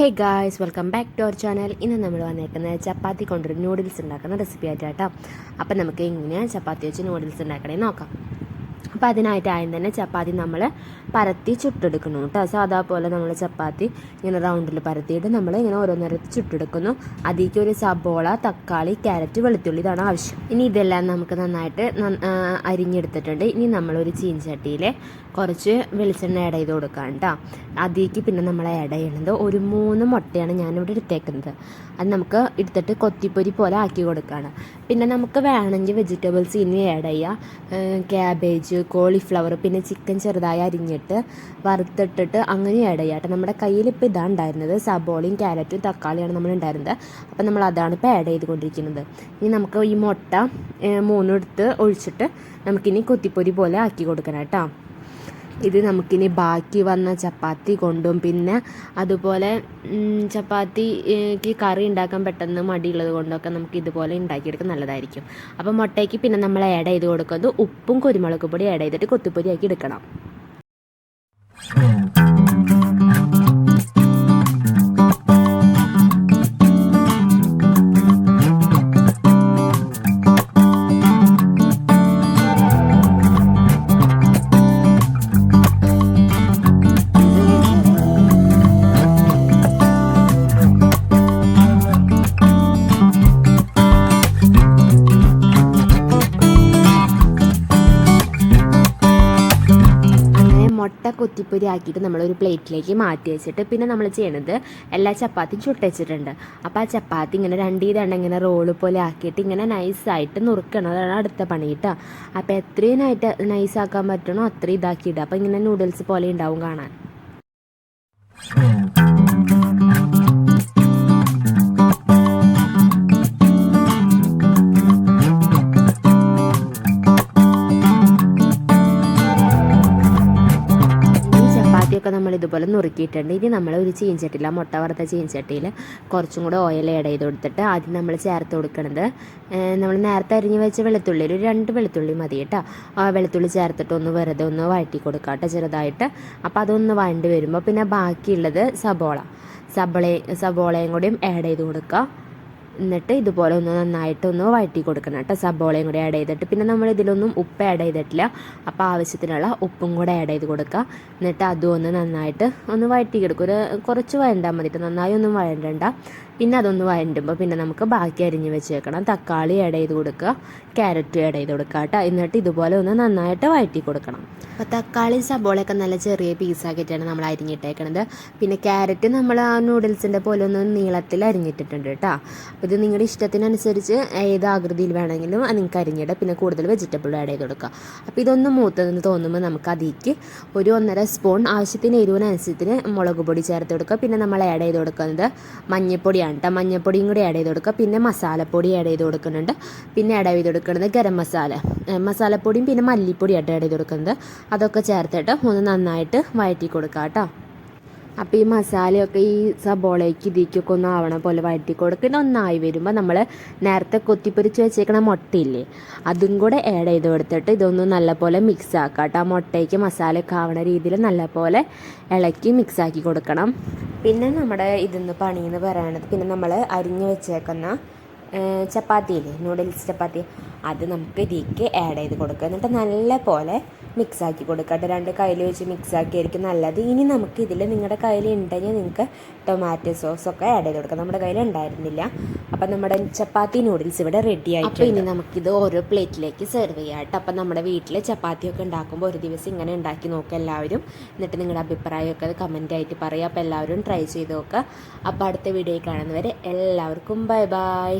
Hey guys welcome back to our channel ഇന്ന് നമ്മൾ വന്നേക്കുന്നത് ചപ്പാത്തി കൊണ്ടൊരു നൂഡിൽസ് ഉണ്ടാക്കുന്ന റെസിപ്പി ആയിട്ടാട്ടോ അപ്പം നമുക്ക് എങ്ങനെയാണ് ചപ്പാത്തി വെച്ച് നൂഡിൽസ് ഉണ്ടാക്കണേ നോക്കാം. അപ്പോൾ അതിനായിട്ട് ആദ്യം തന്നെ ചപ്പാത്തി നമ്മൾ പരത്തി ചുട്ടെടുക്കുന്നു കേട്ടോ. സാധാ പോലെ നമ്മൾ ചപ്പാത്തി ഇങ്ങനെ റൗണ്ടിൽ പരത്തിയിട്ട് നമ്മൾ ഇങ്ങനെ ഓരോന്നേരത്ത് ചുട്ടെടുക്കുന്നു. അതിലേക്ക് ഒരു സബോള തക്കാളി ക്യാരറ്റ് വെളുത്തുള്ളി ഇതാണ് ആവശ്യം. ഇനി ഇതെല്ലാം നമുക്ക് നന്നായിട്ട് അരിഞ്ഞെടുത്തിട്ടുണ്ട്. ഇനി നമ്മളൊരു ചീൻചട്ടിയിൽ കുറച്ച് വെളിച്ചെണ്ണ ആഡ് ചെയ്ത് കൊടുക്കാം കേട്ടോ. അതിലേക്ക് പിന്നെ നമ്മൾ ആഡ് ചെയ്യണത് ഒരു മൂന്ന് മുട്ടയാണ് ഞാനിവിടെ എടുത്തേക്കുന്നത്. അത് നമുക്ക് എടുത്തിട്ട് കൊത്തിപ്പൊരി പോലെ ആക്കി കൊടുക്കുകയാണ് പിന്നെ നമുക്ക് വേണമെങ്കിൽ വെജിറ്റബിൾസ് ഇനി ആഡ് ചെയ്യാം. ക്യാബേജ് കോളിഫ്ലവർ പിന്നെ ചിക്കൻ ചെറുതായി അരിഞ്ഞിട്ട് വറുത്തിട്ടിട്ട് അങ്ങനെ ആഡ് ചെയ്യാം നമ്മുടെ കയ്യിൽ ഇപ്പോൾ ഇതാണ് ഉണ്ടായിരുന്നത് സബോളയും ക്യാരറ്റും തക്കാളിയാണ് നമ്മൾ ഉണ്ടായിരുന്നത്. അപ്പോൾ നമ്മൾ അതാണ് ഇപ്പോൾ ആഡ് ചെയ്തുകൊണ്ടിരിക്കുന്നത്. ഇനി നമുക്ക് ഈ മുട്ട മൂന്നെടുത്ത് മൂന്നും എടുത്ത് ഒഴിച്ചിട്ട് നമുക്കിനി കൊത്തിപ്പൊരി പോലെ ആക്കി കൊടുക്കണം കേട്ടോ. ഇത് നമുക്കിനി ബാക്കി വന്ന ചപ്പാത്തി കൊണ്ടും പിന്നെ അതുപോലെ ചപ്പാത്തിക്ക് കറി ഉണ്ടാക്കാൻ പെട്ടെന്ന് മടിയുള്ളത് കൊണ്ടൊക്കെ നമുക്ക് ഇതുപോലെ ഉണ്ടാക്കിയെടുക്കാൻ നല്ലതായിരിക്കും. അപ്പോൾ മുട്ടയ്ക്ക് പിന്നെ നമ്മൾ ആഡ് ചെയ്ത് കൊടുക്കുന്നത് ഉപ്പും കുരുമുളക് പൊടി ആഡ് ചെയ്തിട്ട് കൊത്തിപ്പൊരിയാക്കി എടുക്കണം. മുട്ട കൊത്തിപ്പൊരി ആക്കിയിട്ട് നമ്മളൊരു പ്ലേറ്റിലേക്ക് മാറ്റി വെച്ചിട്ട് പിന്നെ നമ്മൾ ചെയ്യണത് എല്ലാ ചപ്പാത്തിയും ചുട്ടച്ചിട്ടുണ്ട് അപ്പോൾ ആ ചപ്പാത്തി ഇങ്ങനെ രണ്ട് ഇതെണ്ണം ഇങ്ങനെ റോൾ പോലെ ആക്കിയിട്ട് ഇങ്ങനെ നൈസായിട്ട് നുറുക്കണം. അതാണ് അടുത്ത പണി കേട്ടോ. അപ്പോൾ എത്രയും നൈറ്റ് നൈസാക്കാൻ പറ്റണോ അത്രയും ഇതാക്കിയിടുക അപ്പോൾ ഇങ്ങനെ നൂഡിൽസ് പോലെ ഉണ്ടാവും കാണാൻ. ഇതുപോലെ നുറുക്കിയിട്ടുണ്ട്. ഇനി നമ്മൾ ഒരു ചീൻചട്ടിയിൽ ആ മുട്ട വറുത്ത ചീൻചട്ടിയിൽ കുറച്ചും കൂടെ ഓയിൽ ആഡ് ചെയ്ത് കൊടുത്തിട്ട് ആദ്യം നമ്മൾ ചേർത്ത് കൊടുക്കുന്നത് നമ്മൾ നേരത്തെ അരിഞ്ഞ് വെച്ച വെളുത്തുള്ളി ഒരു രണ്ട് വെളുത്തുള്ളി മതി കേട്ടോ. ആ വെളുത്തുള്ളി ചേർത്തിട്ട് ഒന്ന് വെറുതെ ഒന്ന് വഴറ്റി കൊടുക്കുക കേട്ടോ ചെറുതായിട്ട്. അപ്പോൾ അതൊന്ന് വഴണ്ടി വരുമ്പോൾ പിന്നെ ബാക്കിയുള്ളത് സബോള. സബോള സബോളയും കൂടിയും ആഡ് ചെയ്ത് കൊടുക്കുക എന്നിട്ട് ഇതുപോലെ ഒന്ന് നന്നായിട്ട് ഒന്ന് വഴറ്റി കൊടുക്കണം കേട്ടോ. സബോളയും കൂടി ആഡ് ചെയ്തിട്ട്. പിന്നെ നമ്മൾ ഇതിലൊന്നും ഉപ്പ് ആഡ് ചെയ്തിട്ടില്ല. അപ്പോൾ ആവശ്യത്തിനുള്ള ഉപ്പും കൂടെ ആഡ് ചെയ്ത് കൊടുക്കുക. എന്നിട്ട് അതും ഒന്ന് നന്നായിട്ട് ഒന്ന് വഴറ്റി കൊടുക്കുക. ഒരു കുറച്ച് വഴണ്ടാൽ മതി ട്ടോ. നന്നായി ഒന്നും വഴണ്ടണ്ട. പിന്നെ അതൊന്ന് വഴണ്ടുമ്പോൾ പിന്നെ നമുക്ക് ബാക്കി അരിഞ്ഞ് വെച്ചേക്കണം. തക്കാളി ആഡ് ചെയ്ത് കൊടുക്കുക. ക്യാരറ്റ് ആഡ് ചെയ്ത് കൊടുക്കുക കേട്ടോ. എന്നിട്ട് ഇതുപോലെ ഒന്ന് നന്നായിട്ട് വഴറ്റി കൊടുക്കണം. അപ്പോൾ തക്കാളി സബോളയൊക്കെ നല്ല ചെറിയ പീസാക്കിയിട്ടാണ് നമ്മൾ അരിഞ്ഞിട്ടേക്കണത്. പിന്നെ ക്യാരറ്റ് നമ്മൾ ആ നൂഡിൽസിന്റെ പോലെ ഒന്ന് നീളത്തിൽ അരിഞ്ഞിട്ടിട്ടുണ്ട് കേട്ടോ. ഇത് നിങ്ങളുടെ ഇഷ്ടത്തിനനുസരിച്ച് ഏത് ആകൃതിയിൽ വേണമെങ്കിലും നിങ്ങൾക്ക് അരിഞ്ഞിടുക പിന്നെ കൂടുതൽ വെജിറ്റബിൾ ആഡ് ചെയ്ത് കൊടുക്കുക അപ്പോൾ ഇതൊന്ന് മൂത്തതെന്ന് തോന്നുമ്പോൾ നമുക്ക് അതിലേക്ക് ഒരു ഒന്നര സ്പൂൺ ആവശ്യത്തിന് എരിവിനനുസരിച്ച് മുളക് പൊടി ചേർത്ത് കൊടുക്കുക. പിന്നെ നമ്മൾ ആഡ് ചെയ്ത് കൊടുക്കുന്നത് മഞ്ഞൾപ്പൊടിയാണ് കേട്ടോ മഞ്ഞൾപ്പൊടിയും കൂടി ആഡ് ചെയ്ത് കൊടുക്കുക. പിന്നെ മസാലപ്പൊടി ആഡ് ചെയ്ത് കൊടുക്കുന്നുണ്ട്. പിന്നെ ആഡ് ചെയ്ത് കൊടുക്കുന്നത് ഗരം മസാല. മസാലപ്പൊടിയും പിന്നെ മല്ലിപ്പൊടിയായിട്ട് ആഡ് ചെയ്ത് കൊടുക്കുന്നത്. അതൊക്കെ ചേർത്തിട്ട് ഒന്ന് നന്നായിട്ട് വഴറ്റി കൊടുക്കുക കേട്ടോ അപ്പോൾ ഈ മസാലയൊക്കെ ഈ സബോളയ്ക്ക് ഇതിക്കൊക്കെ ഒന്ന് ആവണ പോലെ വഴറ്റി കൊടുക്കുന്ന ഒന്നായി വരുമ്പോൾ നമ്മൾ നേരത്തെ കൊത്തിപ്പൊരിച്ച് വെച്ചേക്കണ മുട്ടയില്ലേ അതും കൂടെ ആഡ് ചെയ്ത് കൊടുത്തിട്ട് ഇതൊന്ന് നല്ലപോലെ മിക്സ് ആക്കാം കേട്ടോ ആ മുട്ടയ്ക്ക് മസാലയൊക്കെ ആവണ രീതിയിൽ നല്ലപോലെ ഇളക്കി മിക്സ് ആക്കി കൊടുക്കണം. പിന്നെ നമ്മുടെ ഇതിന്ന് പണിയെന്ന് പറയണത് പിന്നെ നമ്മൾ അരിഞ്ഞ് വെച്ചേക്കുന്ന ചപ്പാത്തി ചപ്പാത്തിയില്ലേ നൂഡിൽസ് ചപ്പാത്തി അത് നമുക്ക് ഇതിക്ക് ആഡ് ചെയ്ത് കൊടുക്കുക എന്നിട്ട് നല്ല പോലെ മിക്സ് ആക്കി കൊടുക്കുക കേട്ടോ രണ്ട് കയ്യിൽ വെച്ച് മിക്സ് ആക്കിയായിരിക്കും നല്ലത്. ഇനി നമുക്ക് ഇതിൽ നിങ്ങളുടെ കയ്യിൽ ഉണ്ടെങ്കിൽ നിങ്ങൾക്ക് ടൊമാറ്റോ സോസ് ഒക്കെ ആഡ് ചെയ്ത് കൊടുക്കാം. നമ്മുടെ കയ്യിൽ ഉണ്ടായിരുന്നില്ല. അപ്പം നമ്മുടെ ചപ്പാത്തി നൂഡിൽസ് ഇവിടെ റെഡി ആയിട്ട് അപ്പോൾ ഇനി നമുക്കിത് ഓരോ പ്ലേറ്റിലേക്ക് സെർവ് ചെയ്യാം കേട്ടോ. അപ്പം നമ്മുടെ വീട്ടിൽ ചപ്പാത്തിയൊക്കെ ഉണ്ടാക്കുമ്പോൾ ഒരു ദിവസം ഇങ്ങനെ ഉണ്ടാക്കി നോക്കുക എല്ലാവരും. എന്നിട്ട് നിങ്ങളുടെ അഭിപ്രായമൊക്കെ അത് കമന്റ് ആയിട്ട് പറയുക അപ്പോൾ എല്ലാവരും ട്രൈ ചെയ്ത് നോക്കുക അപ്പോൾ അടുത്ത വീഡിയോയിൽ കാണുന്നവരെ എല്ലാവർക്കും ബൈ ബൈ